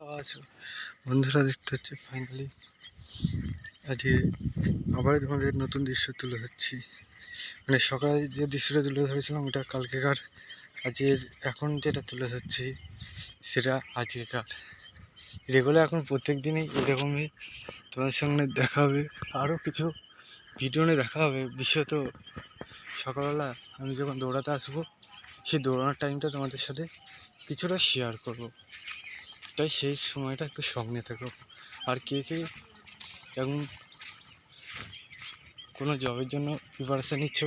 আছো। বন্ধুরা দেখতে হচ্ছে ফাইনালি আজকে আবার তোমাদের নতুন দৃশ্য তুলে ধরছি। মানে সকালে যে দৃশ্যটা তুলে ধরেছিলাম, ওটা কালকেকার। আজকের এখন যেটা তুলে ধরছি, সেটা আজকেকার। রেগুলার এখন প্রত্যেক দিনই এরকমই তোমাদের সঙ্গে দেখা হবে। আরও কিছু ভিডিও নিয়ে দেখা হবে। বিশেষত সকালবেলা আমি যখন দৌড়াতে আসব, সেই দৌড়ানোর টাইমটা তোমাদের সাথে কিছুটা শেয়ার করব। তাই সেই সময়টা একটু সঙ্গে থেকো। আর কে কে এখন কোনো জবের জন্য প্রিপারেশান নিচ্ছ,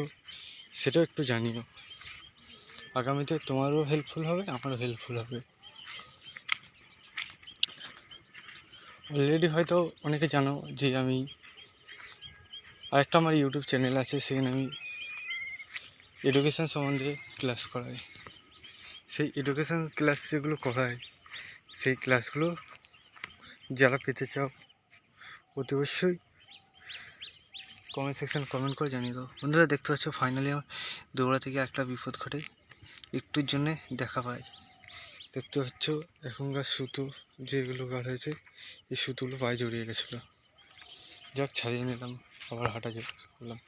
সেটাও একটু জানিও। আগামীতে তোমারও হেল্পফুল হবে, আমারও হেল্পফুল হবে। অলরেডি হয়তো অনেকে জানো যে আমি আরেকটা আমার ইউটিউব চ্যানেল আছে, সেখানে আমি এডুকেশান সম্বন্ধে ক্লাস করাই। সেই এডুকেশান ক্লাস যেগুলো করাই সেই ক্লাসগুলো যারা পেতে চাও, অতি অবশ্যই কমেন্ট সেকশন কমেন্ট করে জানিয়ে দাও। বন্ধুরা, দেখতে পাচ্ছ ফাইনালি আমার দৌড়া থেকে একটা বিপদ ঘটে, একটুর জন্যে দেখা পাই। দেখতে পাচ্ছ এখনকার সুতো যেগুলো বার হয়েছে, এই সুতোগুলো পায়ে জড়িয়ে গেছিল। যাক, ছাড়িয়ে নিলাম, আবার হাঁটা করলাম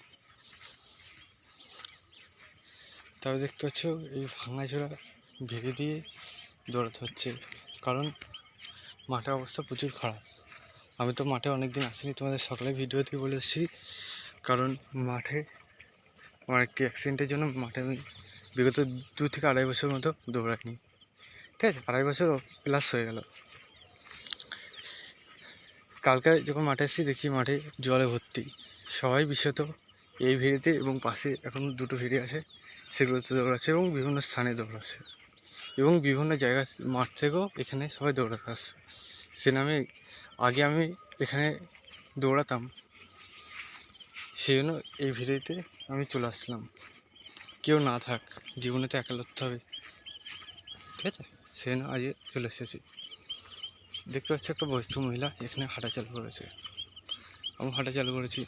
তবে দেখতে পাচ্ছ এই ভাঙাচোরা ভেঙে দিয়ে দৌড়াতে হচ্ছে। কারণ মাঠের অবস্থা প্রচুর খারাপ। আমি তো মাঠে অনেক দিন আসিনি, তোমাদের সকালে ভিডিওতে বলে এসেছি। কারণ মাঠে আমার একটি অ্যাক্সিডেন্টের জন্য মাঠে আমি বিগত দু থেকে আড়াই বছর মতো দৌড়াইনি। ঠিক আছে, আড়াই বছর প্লাস হয়ে গেল। কালকে যখন মাঠে এসেছি, দেখি মাঠে জলে ভর্তি। সবাই বিশেষত এই ভিড়িতে এবং পাশে এখন দুটো ভিড়ি আছে। সেগুলোতে দৌড়াচ্ছে এবং বিভিন্ন স্থানে দৌড়াচ্ছে। এবং বিভিন্ন জায়গা মাঠ থেকেও এখানে সবাই দৌড়াতে আসছে সে নামে আগে আমি এখানে দৌড়াতাম। সেই জন্য এই ভিডিওতে আমি চলে আসলাম। কেউ না থাক, জীবনে তো একা লড়তে হবে। ঠিক আছে? সেই জন্য আজকে চলে এসেছি। দেখতে পাচ্ছি একটা বয়স্ক মহিলা এখানে হাঁটা চালু করেছে। আমি হাঁটা চালু করেছি।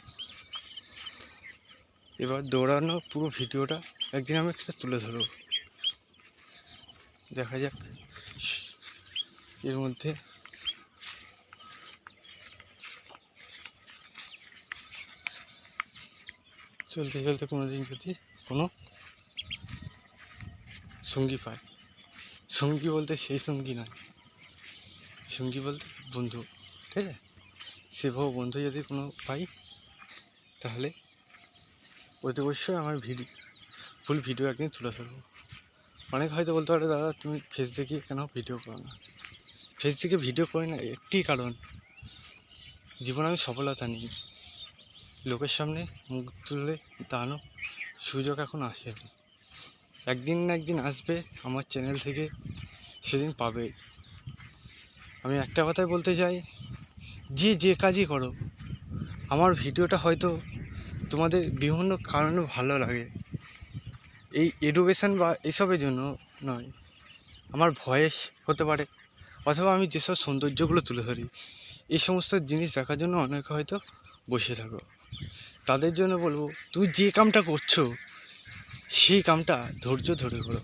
এবার দৌড়ানো পুরো ভিডিওটা একদিন আমি একটা তুলে ধরবো। দেখা যাক। এর মধ্যে চলতে চলতে কোনো দিন যদি কোনো সঙ্গী পায়। সঙ্গী বলতে সেই সঙ্গী নয়। সঙ্গী বলতে বন্ধু, ঠিক আছে? সেভাবে বন্ধু যদি কোনো পাই, তাহলে অতি অবশ্যই আমার ভিডিও ফুল ভিডিও একদিন তুলে ধরবো। অনেক হয়তো বলতে পারে, দাদা, তুমি ফেস কেন ভিডিও করো না? ফেস দেখে ভিডিও করি না, একটি কারণ। জীবনে আমি সফলতা নিই। লোকের সামনে মুখ তুলে দাঁড়ানো সুযোগ এখন আসেনি একদিন না একদিন আসবে, আমার চ্যানেল থেকে সেদিন পাবে। আমি একটা কথাই বলতে চাই, যে যে কাজই করো, আমার ভিডিওটা হয়তো তোমাদের বিভিন্ন কারণে ভালো লাগে। এই এডুকেশান বা এসবের জন্য নয়। আমার ভয়েস হতে পারে, অথবা আমি যেসব সৌন্দর্যগুলো তুলে ধরি, এই সমস্ত জিনিস দেখার জন্য অনেকে হয়তো বসে থাকো। তাদের জন্য বলব, তুমি যে কামটা করছ, সেই কামটা ধৈর্য ধরে করো।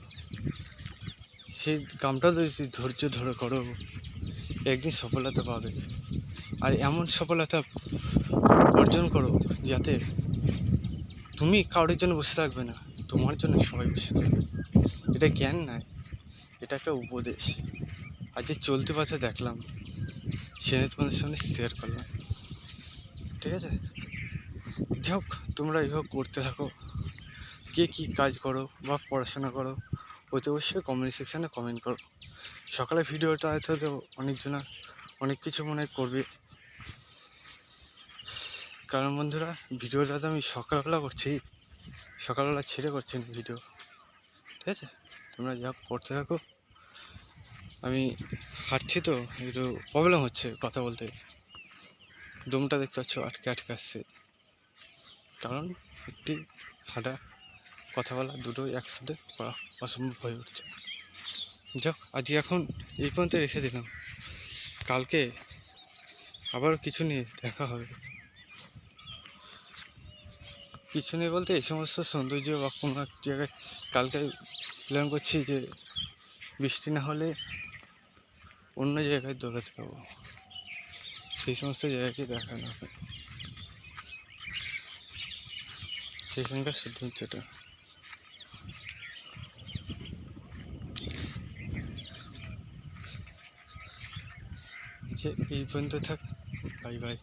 সেই কামটা যদি ধৈর্য ধরে করো, একদিন সফলতা পাবে। আর এমন সফলতা অর্জন করো যাতে তুমি কারোর জন্য বসে থাকবে না। তোমার জন্য সবাই বসে থাকবে এটা জ্ঞান নয়, এটা একটা উপদেশ। আর যে চলতি পথে দেখলাম সেটা তোমাদের সামনে শেয়ার করলাম। ঠিক আছে? যাক তোমরা এইভাবে করতে থাকো। কে কী কাজ করো বা পড়াশোনা করো, অতি অবশ্যই কমেন্ট সেকশানে কমেন্ট করো। সকালে ভিডিওটা হয়তো অনেকজনা অনেক কিছু মনে করবে। কারণ বন্ধুরা ভিডিওটা তো আমি সকালবেলা করছি। সকালবেলা ছেড়ে করছি না ভিডিও। ঠিক আছে? তোমরা যা করতে থাকো। আমি হাঁটছি তো, একটু প্রবলেম হচ্ছে কথা বলতে। দমটা দেখতে পাচ্ছ, আটকে আটকে আসছে। কারণ একটি হাঁটা, কথা বলা দুটোই একসাথে করা অসম্ভব হয়ে উঠছে। যাক, আজকে এখন এই পর্যন্ত রেখে দিলাম। কালকে আবার কিছু নিয়ে দেখা হবে। কিছু নেই বলতে এই সমস্ত সৌন্দর্য বা কোনো এক জায়গায় কালকে প্ল্যান করছি যে বৃষ্টি না হলে অন্য জায়গায় দৌড়াতে পাবো সেই সমস্ত জায়গাকে দেখানো হবে। সেখানকার সৌন্দর্যটা। এই পর্যন্ত থাক বাই বাই